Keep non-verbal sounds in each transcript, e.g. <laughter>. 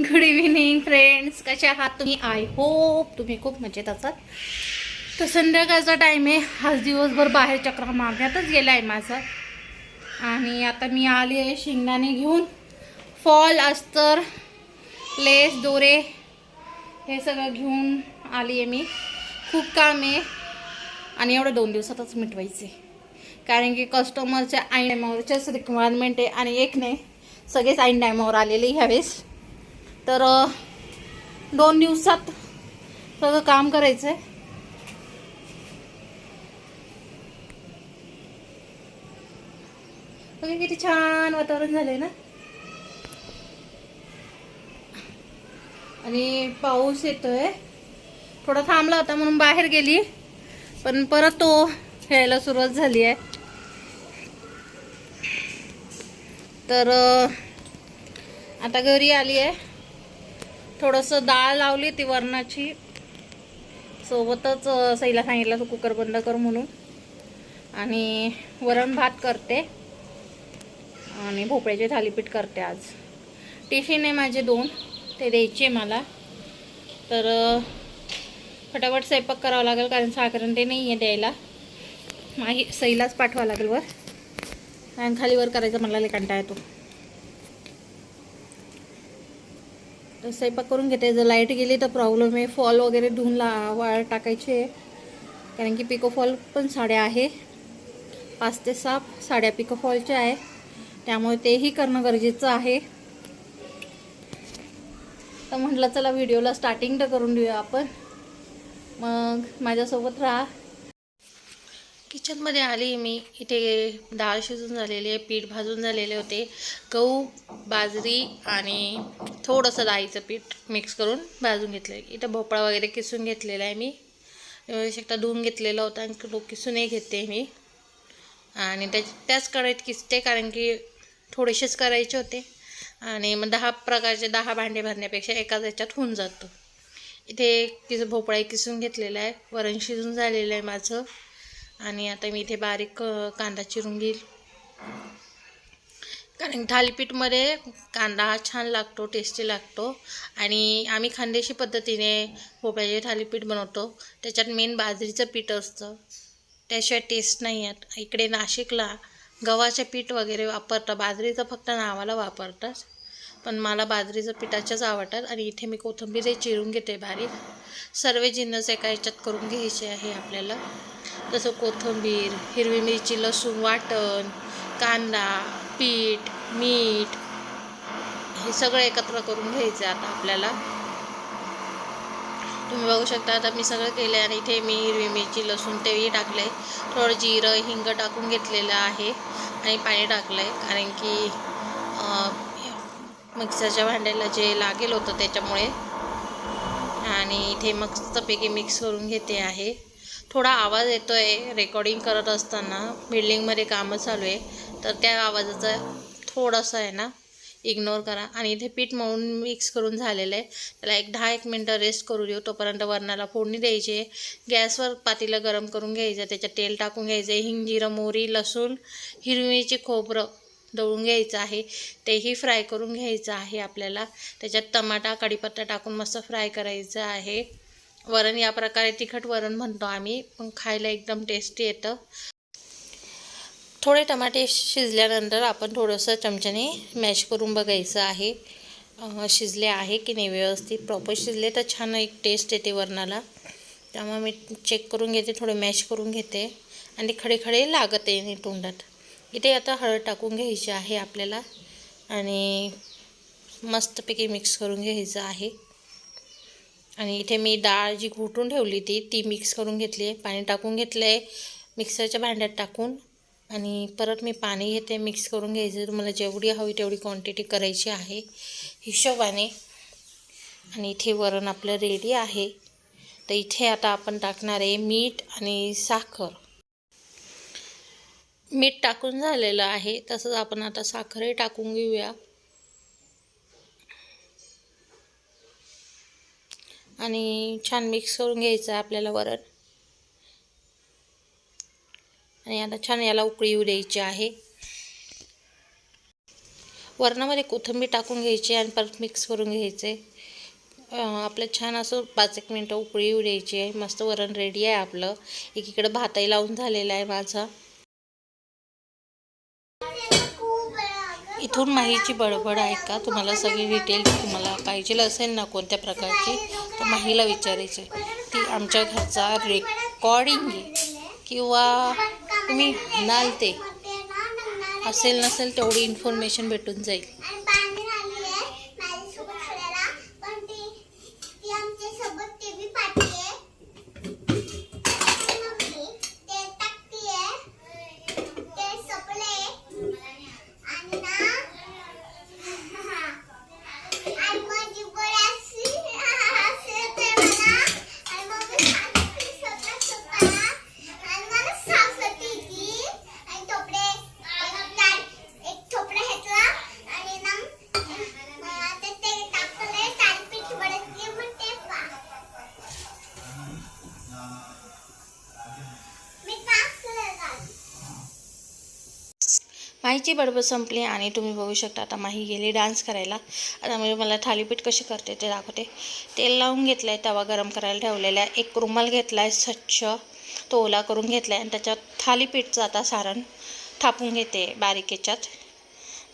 Good evening friends कसे आहात तुम्ही? आय होप तुम्ही खूप मजेत असाल तर संध्याकाळचा टाईम आहे. आज दिवसभर बाहेर चक्र मारण्यातच गेला आहे माझा. आणि आता मी आली आहे शेंगदाणे घेऊन. फॉल अस्तर लेस दोरे हे सगळं घेऊन आली आहे मी. खूप काम आहे. आणि एवढं दोन दिवसातच मिटवायचे. कारण की कस्टमरच्या ऐन टायमावरच्याच रिक्वायरमेंट आहे आणि एक नाही सगळेच ऐन टायमावर आलेले ह्यावेळेस. तर दोन दिवसात सगळं काम करायचं आहे बघा किती छान वातावरण झालंय ना? आणि पाऊस येतोय. थोडा थांबला होता म्हणून बाहेर गेली पण परत तो खेळायला सुरुवात झाली आहे. तर आता घरी आली आहे. थोडंसं डाळ लावली ती वरणाची. सोबतच सईला सांगितलं तू कुकर बंद कर म्हणून. आणि वरण भात करते. आणि भोपळ्याचे थालीपीठ करते आज. टिफिन आहे माझे दोन. ते द्यायचे मला. तर फटाफट स्वयंपाक करावा लागेल कारण साखरण ते नाही आहे द्यायला. माही सईलाच पाठवावं लागेल वर. कारण खाली वर करायचा मला लय येतो तर स्वयंपाक करून घेते. जर लाइट गेली तर प्रॉब्लेम आहे. फॉल वगैरे धुवून ला वाळ टाकायचे. आहे. कारण की पिको फॉल पण साड्या आहे. पाच ते सहा साड्या पिको फॉलच्या आहे. त्यामुळे तेही करणं गरजेचं आहे. तर म्हटलं चला व्हिडिओला स्टार्टिंग तर करून देऊया आपण. मग माझ्यासोबत राहा. किचनमध्ये आली मी. इथे डाळ शिजून झालेली आहे पीठ भाजून झालेले होते. गहू बाजरी आणि थोडंसं डाळीचं पीठ मिक्स करून भाजून घेतलं आहे इथं भोपळा वगैरे किसून घेतलेला आहे मी. अं, शकता धुवून घेतलेला होता आणि तो किसूनही घेते मी. आणि त्या त्याच कढईत किसते कारण की थोडेसेच करायचे होते. आणि मग दहा प्रकारचे दहा भांडे भरण्यापेक्षा एकाच याच्यात होऊन जातं. इथे किस भोपळा किसून घेतलेला आहे. वरण शिजून झालेलं आहे माझं. आणि आता मी इथे बारीक कांदा चिरून घेईल. कारण थालीपीठमध्ये कांदा हा छान लागतो टेस्टी लागतो. आणि आम्ही खानदेशी पद्धतीने भोपळ्याचे थालीपीठ बनवतो. त्याच्यात मेन बाजरीचं पीठ असतं. त्याशिवाय टेस्ट नाही आहेत इकडे नाशिकला गव्हाचे पीठ वगैरे वापरतात. बाजरीचं फक्त नावाला वापरतात. पण मला बाजरीचं पिठाच्याच आवडतात. आणि इथे मी कोथिंबीर चिरून घेते बारीक. सर्व जिन्नस एका ह्याच्यात करून घ्यायचे आहे आपल्याला. जसं कोथिंबीर हिरवी मिरची लसूण वाटण कांदा पीठ मीठ हे सगळं एकत्र करून घ्यायचं आता आपल्याला. तुम्ही बघू शकता आता मी सगळं केलं आहे आणि इथे मी हिरवी मिरची लसूण तेही टाकलं आहे थोडं जिरं हिंग टाकून घेतलेलं आहे आणि पाणी टाकलं आहे कारण की मिक्सरच्या भांड्याला जे लागेल होतं त्याच्यामुळे. आणि इथे मस्तपैकी मिक्स करून घेते आहे. थोडा आवाज येतो आहे रेकॉर्डिंग करत असताना. बिल्डिंगमध्ये कामं चालू आहे. तर त्या आवाजाचा थोडासा आहे ना इग्नोर करा. आणि इथे पीठ मळून मिक्स करून झालेलं आहे. त्याला एक दहा एक मिनटं रेस्ट करू देऊ. तोपर्यंत वरणाला फोडणी द्यायची आहे. गॅसवर पातीला गरम करून घ्यायचं. त्याच्यात तेल टाकून घ्यायचं हिंग जिरं मोहरी लसूण हिरवी खोबरं दळून घ्यायचं आहे. तेही फ्राय करून घ्यायचं आहे आपल्याला. त्याच्यात टमाटा कढीपत्ता टाकून मस्त फ्राय करायचं आहे. वरण या प्रकारे तिखट वरण म्हणतो आम्ही. पण खायला एकदम टेस्टी येतं. थोडे टमाटे शिजल्यानंतर आपण थोडंसं चमच्याने मॅश करून बघायचं आहे. शिजले आहे की नाही व्यवस्थित प्रॉपर शिजले तर छान एक टेस्ट येते वरणाला. त्यामुळे मी चेक करून घेते थोडे मॅश करून घेते. आणि खडे खडे लागत आहे तोंडात. इथे आता हळद टाकून घ्यायची आहे आपल्याला. आणि मस्तपैकी मिक्स करून घ्यायचं आहे. आणि इथे मी डाळ जी घोटून ठेवली ती ती मिक्स करून घेतली आहे पाणी टाकून घेतलं आहे मिक्सरच्या भांड्यात टाकून. आणि परत मी पाणी घेते मिक्स करून घ्यायचं तुम्हाला जेवढी हवी तेवढी क्वांटिटी करायची आहे हिशोबाने. आणि इथे वरण आपलं रेडी आहे. तर इथे आता आपण टाकणार आहे मीठ आणि साखर. मीठ टाकून झालेलं आहे तसंच आपण आता साखरही टाकून घेऊया. आणि छान मिक्स करून घ्यायचं आहे आपल्याला वरण. आणि आता छान याला उकळी येऊ द्यायची आहे. वरणामध्ये कोथिंबीर टाकून घ्यायची आणि परत मिक्स करून घ्यायचे. आपलं छान असं पाच एक मिनटं उकळी येऊ द्यायची आहे. मस्त वरण रेडी आहे आपलं. एकीकडे भातही लावून झालेला आहे माझा. इथून माहीची बडबड आहे का? तुम्हाला सगळी डिटेल तुम्हाला पाहिजे असेल ना कोणत्या प्रकारची? तर माहीला विचारायचे ती आमच्या घरचा रेकॉर्डिंग आहे किंवा तुम्ही म्हणाल ते. असेल नसेल तेवढी इन्फॉर्मेशन भेटून जाईल. माहीची बडबड संपली आणि तुम्ही बघू शकता आता माही गेली डान्स करायला. आता मी मला थालीपीठ कशी करते ते दाखवते. तेल लावून घेतलं आहे तवा गरम करायला ठेवलेला आहे. एक रुमाल घेतला आहे स्वच्छ तो ओला करून घेतला आहे आणि त्याच्यात थालीपीठचं आता सारण थापून घेते बारीक याच्यात.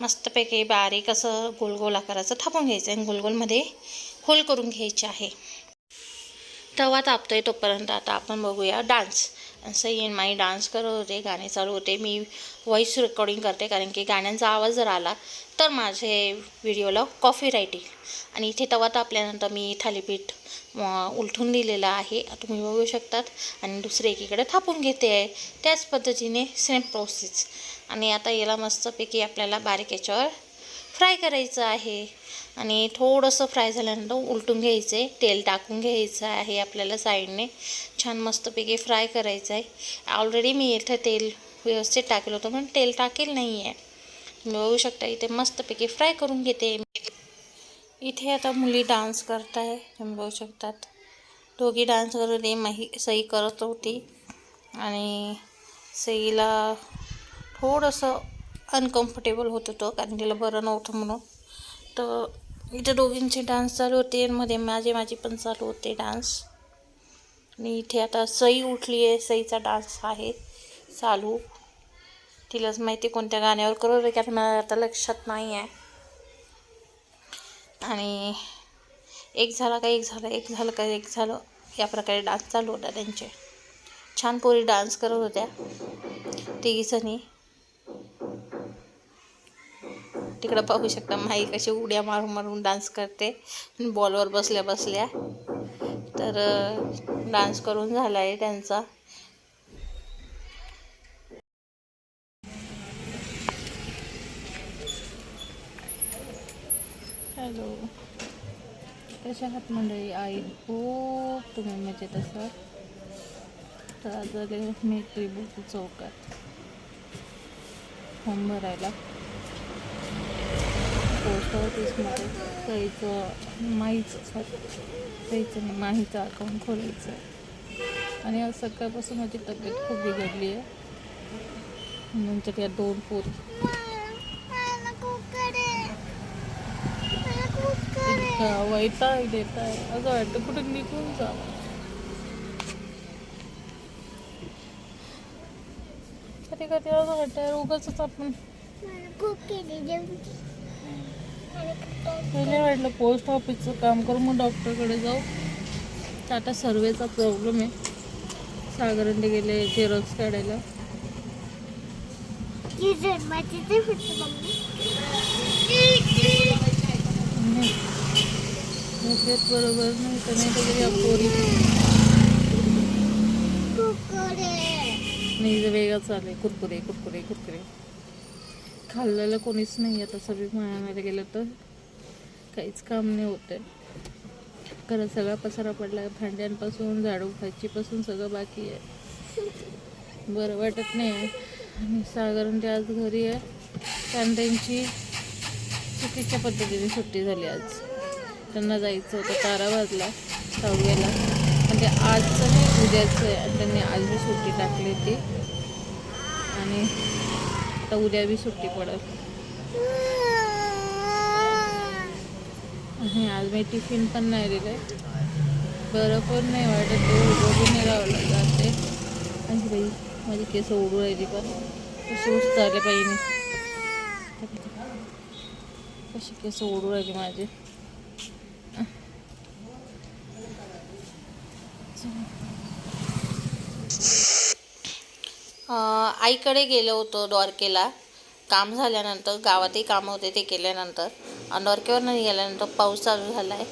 मस्तपैकी बारीक असं गोल गोल आकाराचं थापून घ्यायचं आणि गोलगोलमध्ये होल करून घ्यायचे आहे. तवा आहे तोपर्यंत आता आपण बघूया डान्स असं येईन माई डान्स करत होते गाणे चालू होते. मी व्हॉईस रेकॉर्डिंग करते कारण की गाण्यांचा आवाज जर आला तर माझे व्हिडिओला कॉफी राईट येईल आणि इथे तवा तापल्यानंतर मी थालीपीठ उलटून दिलेलं आहे. तुम्ही बघू शकतात. आणि दुसरे एकीकडे थापून घेते. आहे त्याच पद्धतीने सेम प्रोसेस आणि आता याला मस्तपैकी आपल्याला बारीक याच्यावर फ्राय करायचं आहे. आणि थोडंसं फ्राय झाल्यानंतर उलटून घ्यायचे तेल टाकून घ्यायचं आहे आपल्याला साईडने. छान मस्तपैकी फ्राय करायचं आहे. ऑलरेडी मी इथं तेल व्यवस्थित टाकलं होतं पण तेल टाकेल नाही आहे तुम्ही बघू शकता इथे मस्तपैकी फ्राय करून घेते इथे आता मुली डान्स करत आहे तुम्ही बघू शकतात. दोघी डान्स करत होती माही सई करत होती. आणि सईला थोडंसं अनकम्फर्टेबल होत होतं कारण तिला बरं नव्हतं म्हणून. तर इथे दोघींचे डान्स चालू होते मध्ये माझे माझे पण चालू होते डान्स आणि इथे आता सई उठली आहे सईचा डान्स आहे चालू. तिलाच माहिती कोणत्या गाण्यावर करत होते कारण मला आता लक्षात नाही आहे. आणि एक झाला का एक झालं एक झालं का एक झालं. या प्रकारे डान्स चालू होता त्यांचे. छान पोरी डान्स करत होत्या. तिघीजणी. तिकडं पाहू शकता. माई कशी उड्या मारून मारून डान्स करते. बॉलवर बसल्या बसल्या. तर डान्स करून झाला आहे त्यांचा. हॅलो कशा आहात मंडळी? आई खूप तुम्ही मजेत असाल? तर आज आले मी त्रिभुती चौकात फॉर्म भरायला पोस्ट ऑफिसमध्ये त्याचं माहीचं त्याचं नाही माहीचं अकाउंट खोलायचं. आहे आणि आज सकाळपासून माझी तब्येत खूप बिघडली आहे. नंतर या दोन पोरी वैताग देत आहे असं वाटतं कुठून निघून जा कधी कधी असं वाटतं उगाच आपण खूप केली पहिले वाटलं पोस्ट ऑफिसचं काम करू मग डॉक्टरकडे जाऊ. तर आता सर्वेचा प्रॉब्लेम आहे. सागरंडे गेले झेरॉक्स काढायला. बरोबर नाही तर नाही तर या पोरी. कुकर आहे नाही चाललंय. कुरकुरे कुरकुरे कुरकुरे. खाल्लेलं कोणीच नाही आता सगळी मायामध्ये गेलं तर काहीच काम नाही होते खरं सगळा पसारा पडला भांड्यांपासून झाडू भाजीपासून सगळं बाकी आहे. बरं वाटत नाही आहे. आणि साधारण ते आज घरी आहे कारण त्यांची चुकीच्या पद्धतीने सुट्टी झाली आज. त्यांना जायचं होतं तारा वाजला सहाव्याला म्हणजे आजचं नाही उद्याचं आहे. आणि त्यांनी आजही सुट्टी टाकली होती. आणि आता उद्या बी सुट्टी पडत आज मी टिफिन पण नाही दिले. बरं पण नाही वाटत ते नाही राहिलं जाते. आणि बाई माझी केस उडू राहिली पण. कशी उचताले पाहिजे कशी केस उडू राहिली माझे. आईकडे गेलो होतो द्वारकेला. काम झाल्यानंतर गावातही कामं होते ते केल्यानंतर. आणि द्वारकेवर नाही गेल्यानंतर पाऊस चालू झाला आहे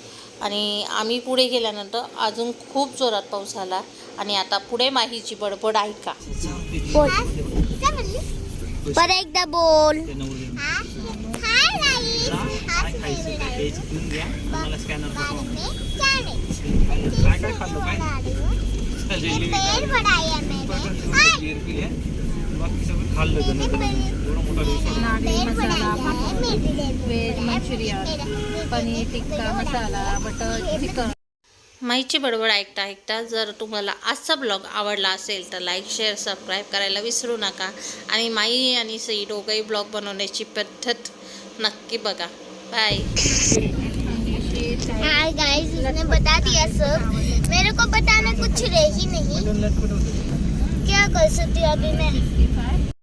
आणि आम्ही पुढे गेल्यानंतर अजून खूप जोरात पाऊस झाला. आणि आता पुढे माहीची बडबड ऐका बोल. परत एकदा बोल. काय काय बाकी सगळं खाल्लं. एवढा मोठा veg Manchurian paneer tikka masala butter chicken. माईची बडबड ऐकता ऐकता जर तुम्हाला आजचा ब्लॉग आवडला असेल तर लाईक शेअर सबस्क्राईब करायला विसरू नका. आणि माई आणि सई दोघंही ब्लॉग बनवण्याची पद्धत नक्की बघा. बाय. <laughs> हाय गाइस उसने बता दिया सब मेरे को बताना कुछ रही ही नहीं। क्या कर सकती हूँ अभी मैं?